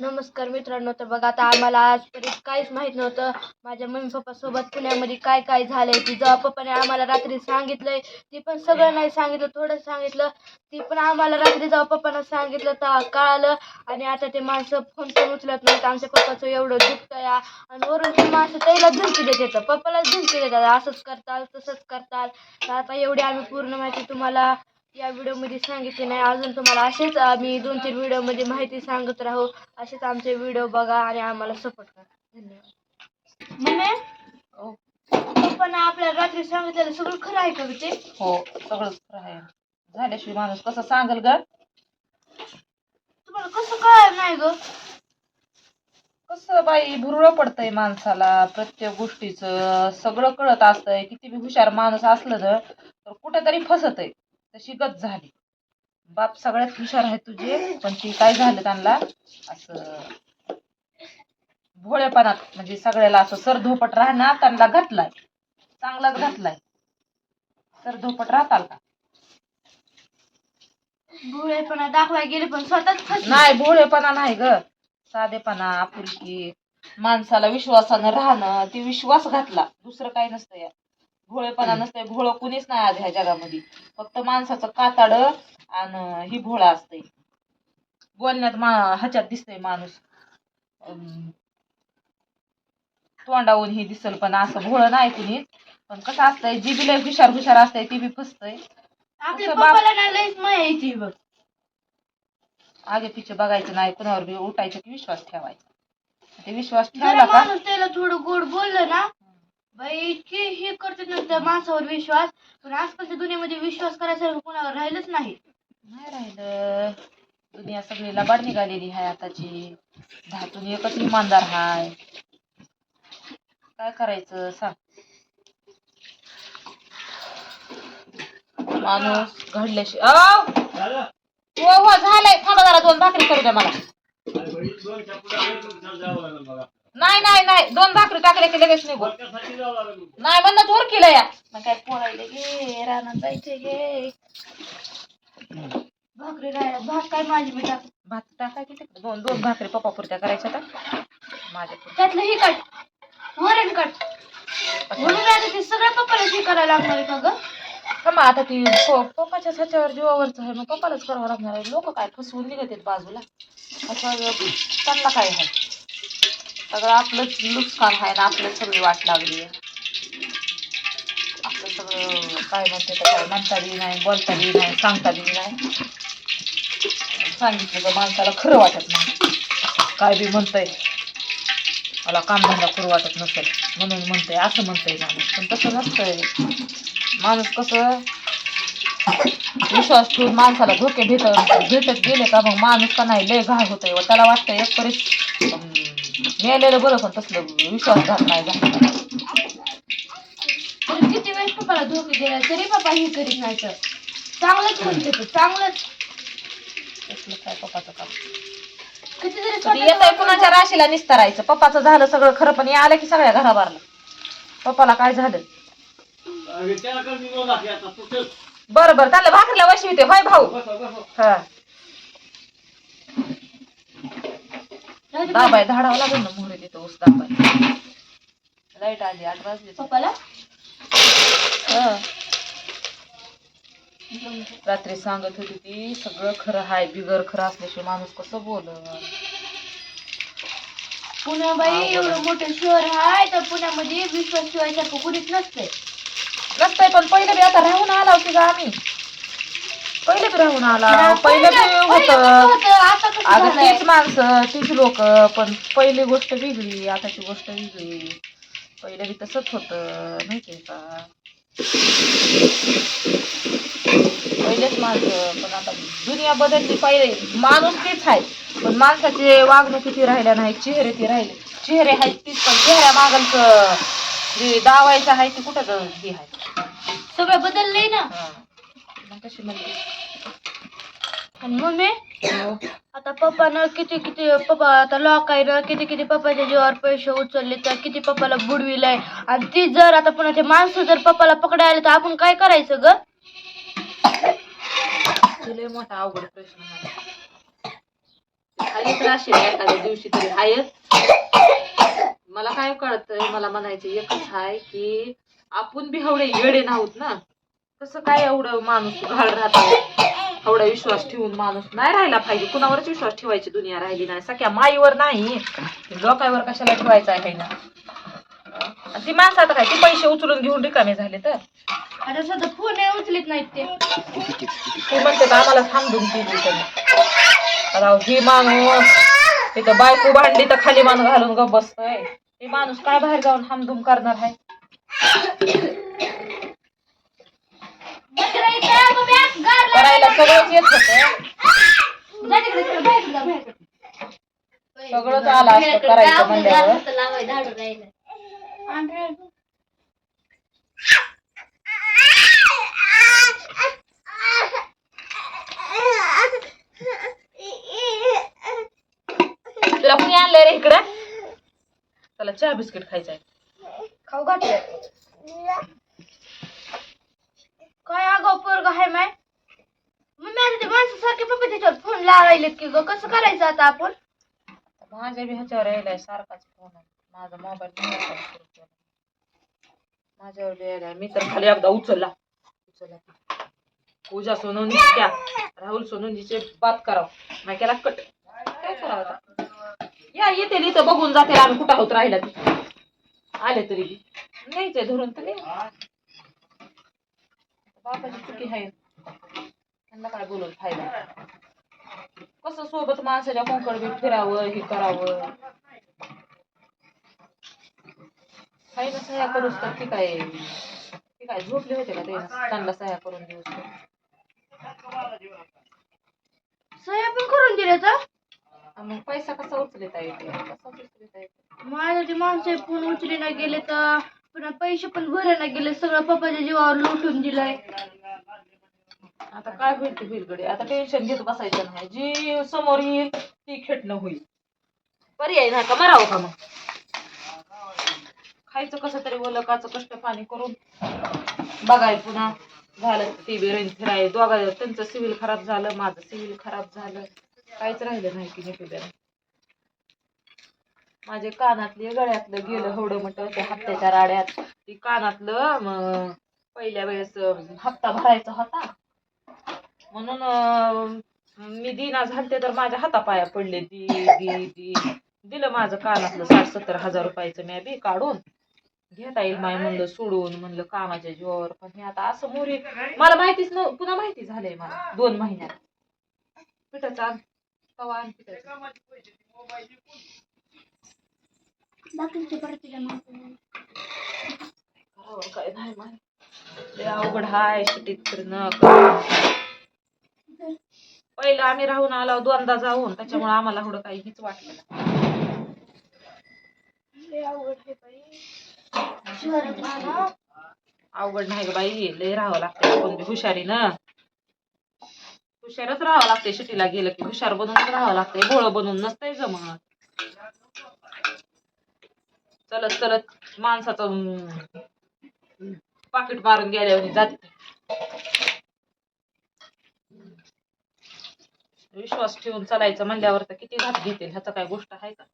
नमस्कार मित्रांनो तर बघा आता आम्हाला आजपर्यंत काहीच माहीत नव्हतं. माझ्या मम्मी पप्पा सोबत पुण्यामध्ये काय काय झालंय ती जेव्हा पप्पाने आम्हाला रात्री सांगितलंय ती पण सगळं नाही सांगितलं थोडं सांगितलं. ती पण आम्हाला रात्री जेव्हा पप्पानं सांगितलं तर कळालं. आणि आता ते माणसं फोन पण उचलत नाहीत. आमच्या पप्पाचं एवढं दुखतं या आणि वरून ते माणसं त्याला धमकी देत येतं पप्पाला धमकी देतात. असंच करताल तसंच करताल. तर आता एवढी आम्ही पूर्ण माहिती तुम्हाला या व्हिडिओमध्ये सांगितली नाही. अजून तुम्हाला असेच आम्ही दोन तीन व्हिडिओमध्ये माहिती सांगत राहू. असेच आमचे व्हिडिओ बघा आणि आम्हाला सपोर्ट करा. धन्यवाद. मम्मी हो. पप्पानं आपल्याला रात्री सांगितलेलं सगळं खरं आहे का ते हो सगळंच खरं आहे. झाल्याशिवाय माणूस कसं सांगल ग? तुम्हाला कसं कळलं नाही ग? कसं बाई भुरळ पडतंय माणसाला. प्रत्येक गोष्टीचं सगळं कळत असतंय. किती बी हुशार माणूस असलं तर कुठेतरी फसत आहे तशी गत झाली. बाप सगळ्यात हुशार आहे तुझे पण ती काय झालं त्यांना? असं भोळेपणात म्हणजे सगळ्याला असं सरधोपट राहणार त्यांना घातलाय. चांगलाच घातलाय. सरधोपट राहताल का? भोळेपणा दाखवाय गेले पण स्वतःच फसले. नाही भोळेपणा नाही ग. साधेपणा आपुलकी माणसाला विश्वासानं राहणं ती विश्वास घातला. दुसरं काही नसतं या भोळेपणा नसतंय भोळं कुणीच नाही आज ह्या जगामध्ये. फक्त माणसाचं काताड आणि ही भोळा असतंय. बोलण्यात मा ह्याच्यात दिसतंय माणूस. तोंडावून ही दिसल पण असं भोळं नाही कुणीच पण कसं असतंय जी बी लय हुशार हुशार असतंय ती बी फसतंय. बघ. आगे पिछे बघायचं नाही कुणावर बी उठायचं की विश्वास ठेवायचा. ते विश्वास ठेवला का त्याला थोडं गोड बोललं ना बाई इतके हे करतात ना त्या माणसावर विश्वास. पण आजकालच्या दुनियामध्ये विश्वास करायसारखं कोणावर राहिलंच नाही. नाही राहिलं. दुनिया सगळी लबाड निघालेली आहे आताची. दहातून एकच इमानदार हाय. काय करायचं सांग. माणूस घडल्याशी! हो हो झालंय. थांबा जरा दोन भाकरी करू द्या मला. नाही नाही नाही. दोन भाकरी टाकल्या की लगेच निघू नाही म्हणलं दूर केलं या. मग काय पोळायला गे रानात जायचे गे भाकरी राहिला भात काय माझी भात टाका की तिकडे दोन दोन भाकरी पप्पा पुरत्या करायच्या आता माझ्या त्यातलं हे कट. वरण कट. म्हणून आता ते सगळ्या पप्पाला हे करायला लागणार आहे का ग? मग आता ती प- पप्पाच्या सच्यावर जीवावरच आहे मग पप्पालाच करावं लागणार आहे. लोक काय फसवून निघत आहेत बाजूला असं त्यांना काय आहे? सगळं आपलंच नुकसान आहे ना आपलं सगळी वाट लागली आहे. आपलं सगळं काय म्हणते तर काय म्हणता बी नाही बोलता बी नाही सांगता बी नाही. सांगितलं तर माणसाला खरं वाटत नाही. काय बी म्हणतंय मला कामधंदा करू वाटत नसेल. म्हणून म्हणतंय असं म्हणतंय माणूस. पण तसं नसतंय. माणूस कसं विश्वास ठेवून माणसाला धोके भेट भेटत गेले का मग माणूस का नाही लय घाण होतंय. व त्याला वाटतं एक परीस मेलेलं बरं पण तसलं विश्वासघात नाही झाला तरी किती वेळेस पप्पाला धोके दिला? तरी पप्पा हे करीत नाही तर. चांगलंच म्हणते तू चांगलंच. तसलं काय पप्पाचं काम? किती जरी येत आहे कुणाच्या राशीला निस्तरायचं पप्पाचं झालं सगळं खरं पण हे आलं की सगळ्या घराबारला पप्पाला काय झालं? बरं बरं त्याला भाकरीला वशी होते होय भाऊ. हा राहू दे दाबाय धाडावं लागेल ना मोहरे तिथं ऊस दाबाय लाइट आली आठ वाजले. पप्पाला? हा. रात्री सांगत होती ती सगळं खरं हाय बिगर खरं असल्याशिवाय माणूस कसं बोल पुण्याबाई एवढं मोठं शहर आहे तर पुण्यामध्ये विश्वास ठेवायसारखं कुणीच नसतंय. नसतंय पण पहिले बी आता राहून आला की गा आम्ही. पहिले बी राहून आला पहिले बी होत. आता? तीच माणसं तीच लोक पण पहिली गोष्ट वेगळी आताची गोष्ट वेगळी. पहिले बी तसंच होतं माहितीये का पहिलेच माणसं पण आता दुनिया बदलली पहिले माणूस तीच आहे. पण माणसाचे वागणूक किती राहिल्या नाही चेहरे ती राहिले. चेहरे आहेत तीच पण चेहऱ्या मागलचं जे दावायचं आहे ते कुठं हे आहे? सगळं बदललंय ना? कशी म्हणते? आणि मम्मी आता पप्पानं किती किती पप्पा आता लोकांना किती किती पप्पाच्या जीवावर पैसे उचलले तर किती पप्पाला बुडविलाय. आणि ती जर आता पुन्हा ते माणसं जर पप्पाला पकडायला तर आपण काय करायचं ग? तुला मोठा अवघड प्रश्न आहे. हायच राशी एखाद्या दिवशी तरी हायच मला काय कळतंय मला म्हणायचं एकच आहे की आपण बी एवढे येडे नाहोत ना. कसं काय एवढं माणूस घाल राहतो? एवढा विश्वास ठेवून माणूस नाही राहिला पाहिजे. कुणावरच विश्वास ठेवायची दुनिया राहिली नाही. सख्या माईवर नाही. लोकांवर कशाला ठेवायचा आहे ना? ती माणसं आता काय? ते पैसे उचलून घेऊन रिकामे झाले तर? आता सध्या फोन उचलीत नाहीत ते. ते म्हणते का आम्हाला थांबून केली ही माणूस तिथं बायको भांडली तर खाली मान घालून गप बसतोय. हे माणूस काय बाहेर जाऊन हमदुम करणार आहे? करायला सगळंच येत सगळंच आलं असतं करायचं म्हणल्यावर. तुला कुणी आणलंय रे इकडं? त्याला चहा बिस्किट खायचंय खाऊ घातलं काय अगं पोरग आहे माय? मग मी ते माणसासारखे पप्पा त्याच्यावर फोन लावायलेत की ग कसं करायचं आता आपण? माझ्या बी ह्याच्यावर यायलाय सारखाच फोन माझा मोबाईल माझ्यावर बी यायलाय. मी तर खाली एकदा उचलला. उचलला पूजा सोनवणी त्या राहुल सोनवणीचे बात करावं. नाही केला कट. काय करावं आता? या येते इथं बघून जाते आम्ही कुठं होत राहिला तिथे आले तरी नाही नाहीच धरून तर नाही. बापाची चुकी आहे. त्यांना काय बोलून फायदा? कसं सोबत माणसाच्या कोंकड बी फिरावं हे करावं? काही ना सह्या करूच तर ती काय झोपले होते का ते त्यांना सह्या करून तर. सह्या पण करून दिले तर? मग पैसा कसा उचलता येते कसा उचलता येते माझं ते माणसं फोन उचली नाही गेले तर पुन्हा पैसे पण भरे नाही गेले सगळं पप्पाच्या जीवावर लुटून दिलाय. आता काय भेटते ते आता टेन्शन घेत बसायचं नाही. जी समोर येईल ती खेटणं होईल. पर्याय नाही का? मराव का मग? खायचं कसं तरी ओलकाचं कष्ट पाणी करून बघाय पुन्हा. झालं ती बिरेन फिराय. दोघा त्यांचं सिव्हिल खराब झालं माझं सिव्हिल खराब झालं. काहीच राहिलं नाही की नाही माझे कानातले गळ्यातलं गेलं एवढं मोठं त्या हप्त्याच्या राड्यात. ती कानातलं म, पहिल्या वेळेस हप्ता भरायचा होता. म्हणून मी दिना झालते तर माझ्या हातापाया पडले. दी दी दी दिलं माझं कानातलं साठ सत्तर हजार रुपयाचं मी बी काढून. घेता येईल माय म्हणलं सोडून म्हणलं कामाच्या जीवावर. पण हे आता असं मोरी मला माहितीच न पुन्हा माहिती झालंय मला दोन महिन्यात. पिठाचा आण पिठाचा दाखवते परत तुझ्या माणसाला. करावं काय नाही माय लय अवघड हाय शिटीत फिरणं. पहिलं आम्ही राहून आलो दोनदा जाऊन त्याच्यामुळे आम्हाला एवढं काही हीच वाटलं अवघड आहे बाई. अवघड नाही ग बाई लय राहावं लागतंय आपण बी हुशारीनं हुशारच राहावं लागतंय शिटीला गेलं की हुशार बनूनच राहावं लागतंय भोळ बनून नसतंय जमत चलत चलत माणसाचं पाकिट मारून गेल्यावर जाते. विश्वास ठेवून चालायचं म्हणल्यावर तर किती घात घेतील ह्याचा काय गोष्ट आहे का?